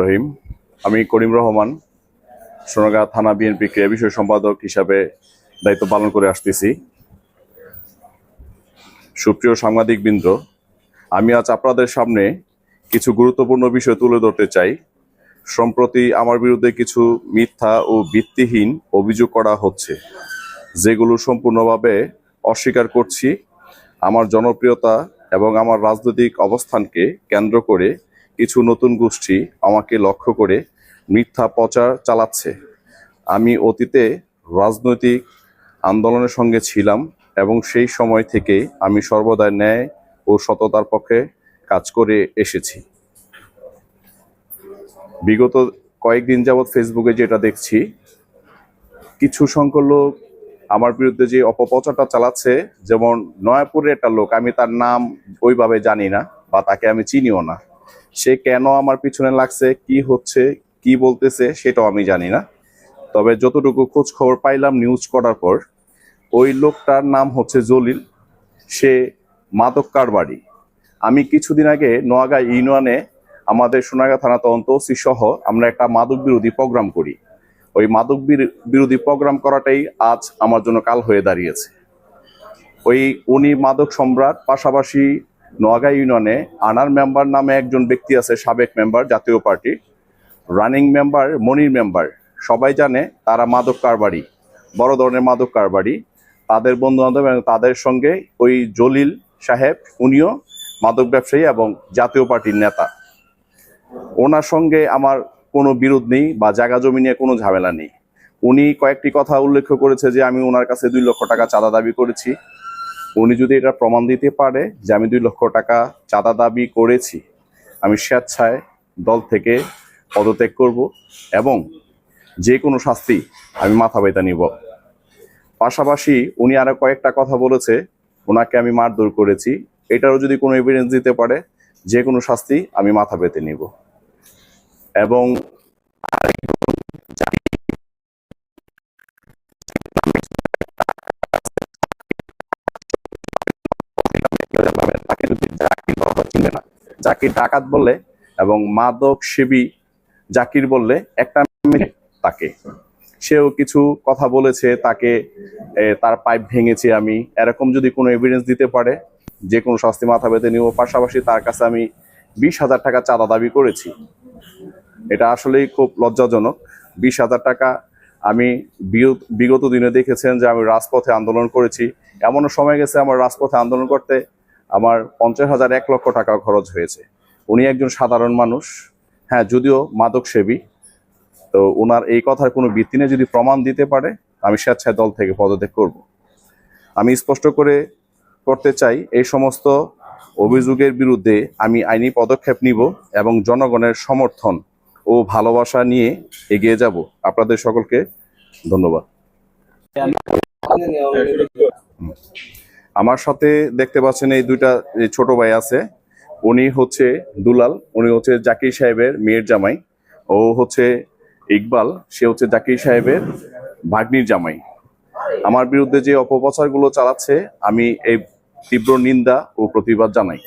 রহিম। আমি করিম রহমান সোনাগা থানা বিএনপি ক্রিয়া বিষয় সম্পাদক হিসাবে দায়িত্ব পালন করে আসতেছি। সুপ্রিয় সাংবাদিক বৃন্দ আমি আজ আপনাদের সামনে কিছু গুরুত্বপূর্ণ বিষয় তুলে ধরতে চাই। সম্প্রতি আমার বিরুদ্ধে কিছু মিথ্যা ও ভিত্তিহীন অভিযোগ করা হচ্ছে, যেগুলো সম্পূর্ণভাবে অস্বীকার করছি। আমার জনপ্রিয়তা এবং আমার রাজনৈতিক অবস্থানকে কেন্দ্র করে কিছু নতুন গোষ্ঠী আমাকে লক্ষ্য করে মিথ্যা প্রচার চালাচ্ছে। আমি অতীতে রাজনৈতিক আন্দোলনের সঙ্গে ছিলাম এবং সেই সময় থেকে আমি সর্বদা ন্যায় ও সততার পক্ষে কাজ করে এসেছি। বিগত কয়েকদিন যাবৎ ফেসবুকে যেটা দেখছি, কিছু সংখ্যক লোক আমার বিরুদ্ধে যে অপপ্রচারটা চালাচ্ছে, যেমন নয়াপুরের একটা লোক, আমি তার নাম ওইভাবে জানি না বা তাকে আমি চিনিও না। সে কেন আমার পিছনে লাগছে, কি হচ্ছে, কি বলতেছে সেটাও আমি জানি না। তবে যতটুকু খোঁজ খবর পাইলাম নিউজ করার পর, ওই লোকটার নাম হচ্ছে জলিল। সে মাদক কারবারি। আমি কিছুদিন আগে নোয়াগা ইউনিয়নে আমাদের সোনাগা থানা তদন্ত ওসি সহ আমরা একটা মাদক বিরোধী প্রোগ্রাম করি। ওই মাদক বির- বিরোধী প্রোগ্রাম করাটাই আজ আমার জন্য কাল হয়ে দাঁড়িয়েছে। ওই উনি মাদক সম্রাট, পাশাপাশি নোয়াগা ইউনিয়নে আনার মেম্বার নামে একজন ব্যক্তি আছে, সাবেক member Jatiya Party running member, Monir member. সবাই জানে তারা মাদক কারবারি, বড় ধরনের মাদক কারবারি। তাদের বন্ধু বান্ধব এবং তাদের সঙ্গে ওই জলিল সাহেব, উনিও মাদক ব্যবসায়ী এবং জাতীয় পার্টির নেতা। ওনার সঙ্গে আমার কোনো বিরোধ নেই বা জায়গা জমি নিয়ে কোনো ঝামেলা নেই। উনি কয়েকটি কথা উল্লেখ করেছে যে, আমি ওনার কাছে দুই লক্ষ টাকা চাঁদা দাবি করেছি। উনি যদি এটা প্রমাণ দিতে পারে যে আমি দুই লক্ষ টাকা চাঁদা দাবি করেছি, আমি স্বেচ্ছায় দল থেকে পদত্যাগ করব এবং যে কোনো শাস্তি আমি মাথা ব্যথা নিব। পাশাপাশি উনি আরও কয়েকটা কথা বলেছে, ওনাকে আমি মারধর করেছি। এটারও যদি কোনো এভিডেন্স দিতে পারে, যে কোনো শাস্তি আমি মাথা পেতে নিব। এবং জাকির না। জাকির ডাকাত বললে এবং মাদক সেবী জাকির বললে একটা তাকে। সেও কিছু কথা বলেছে, তাকে তার পাইপ ভেঙেছি আমি। এরকম যদি কোনো এভিডেন্স দিতে পারে, যে কোনো শাস্তি মাথা পেতে নিব পাশাপাশি তার কাছে আমি বিশ হাজার টাকা চাঁদা দাবি করেছি। এটা আসলেই খুব লজ্জাজনক। বিশ হাজার টাকা আমি বিগত দিনে দেখেছেন যে আমি রাজপথে আন্দোলন করেছি। এমনও সময় গেছে আমার রাজপথে আন্দোলন করতে আমার পঞ্চাশ হাজার এক লক্ষ টাকা খরচ হয়েছে। উনি একজন সাধারণ মানুষ। হ্যাঁ যদিও মাদক সেবী তো ওনার এই কথার কোনো ভিত্তি নেই, যদি প্রমাণ দিতে পারে, আমি স্বেচ্ছায় দল থেকে পদত্যাগ করব। আমি স্পষ্ট করে করতে চাই, এই সমস্ত অভিযোগের বিরুদ্ধে আমি আইনি পদক্ষেপ নিব এবং জনগণের সমর্থন ও ভালোবাসা নিয়ে এগিয়ে যাব। আপনাদের সকলকে ধন্যবাদ। আমার সাথে দেখতে পাচ্ছেন এই দুইটা ছোট ভাই আছে। উনি হচ্ছে দুলাল, উনি হচ্ছে জাকির সাহেবের মেয়ের জামাই। ও হচ্ছে ইকবাল, সে হচ্ছে জাকির সাহেবের ভাগ্নির জামাই। আমার বিরুদ্ধে যে অপপ্রচারগুলো চালাচ্ছে, আমি এই তীব্র নিন্দা ও প্রতিবাদ জানাই।